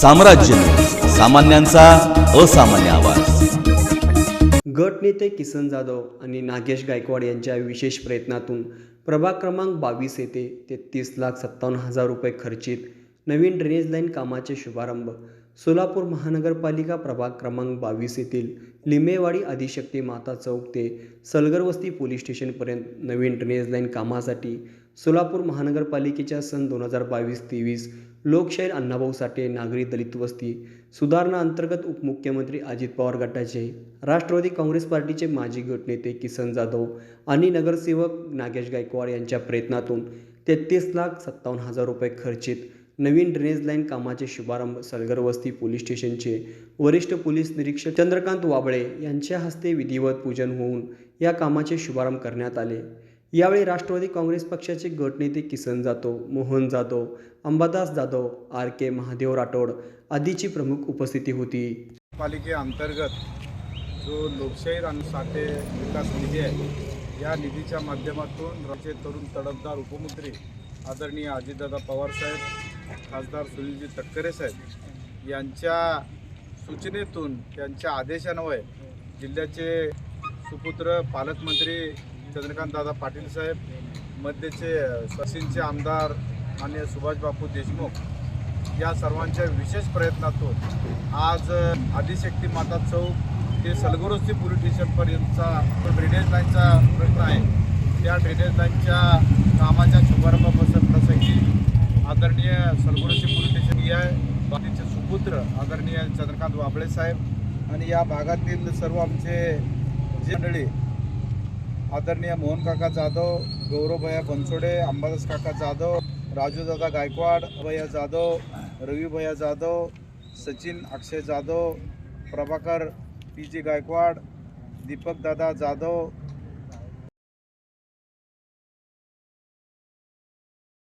साम्राज्य. सामान्यांचा असामान्य आवाज. गटनेते किसन जाधव आणि नागेश गायकवाड यांच्या विशेष प्रयत्नातून प्रभाग क्रमांक बावीस येथे तेहतीस लाख सत्तावन्न हजार रुपये खर्चित नवीन ड्रेनेज लाईन कामाचे शुभारंभ सोलापूर महानगरपालिका प्रभाग क्रमांक बावीस येथील लिंबेवाडी आदिशक्ती माता चौक ते सलगरवस्ती पोलीस स्टेशनपर्यंत नवीन ड्रेनेज लाईन कामासाठी सोलापूर महानगरपालिकेच्या सन दोन हजार बावीस तेवीस लोकशाहीर अण्णाभाऊ साठे नागरी दलित वस्ती सुधारणा अंतर्गत उपमुख्यमंत्री अजित पवार गटाचे राष्ट्रवादी काँग्रेस पार्टीचे माजी गटनेते किसन जाधव आणि नगरसेवक नागेश गायकवाड यांच्या प्रयत्नातून तेहतीस लाख सत्तावन्न हजार रुपये खर्चित नवीन ड्रेनेज लाईन कामाचे शुभारंभ सलगर वस्ती पोलीस स्टेशनचे वरिष्ठ पोलीस निरीक्षक चंद्रकांत वाबळे यांच्या हस्ते विधिवत पूजन होऊन या कामाचे शुभारंभ करण्यात आले. यावेळी राष्ट्रवादी काँग्रेस पक्षाचे गटनेते किसन जाधव मोहन जाधव अंबादास जाधव आर के महादेव राठोड आदीची प्रमुख उपस्थिती होती. पालिकेअंतर्गत जो लोकशाहीर साठे विकास निधी आहे या निधीच्या माध्यमातून राज्य तरुण तडफदार उपमंत्री आदरणीय अजितदादा पवारसाहेब खासदार सुनीलजी तटकरे साहेब यांच्या सूचनेतून त्यांच्या आदेशान्वये जिल्ह्याचे सुपुत्र पालकमंत्री चंद्रकांतदादा पाटील साहेब मध्यचे सचिनचे आमदार मान्य सुभाषबापू देशमुख या सर्वांच्या विशेष प्रयत्नातून आज आदिशक्ती माता चौक ते सलगोरस्ती पोलीस स्टेशनपर्यंतचा जो ड्रेनेज लाईनचा प्रश्न आहे त्या ड्रेनेज लाईनच्या कामाच्या शुभारंभापासून प्रसंगी आदरणीय सलगोरस्ती पोलीस स्टेशन ही आहे बाकीचे सुपुत्र आदरणीय चंद्रकांत वाबळे साहेब आणि या भागातील सर्व आमचे जे मंडळी आदरणीय मोहन काका जाधव गौरवभया बनसोडे अंबादास काका जाधव राजूदादा गायकवाड भैया जाधव रवी भैया जाधव सचिन अक्षय जाधव प्रभाकर पी जी गायकवाड दीपक दादा जाधव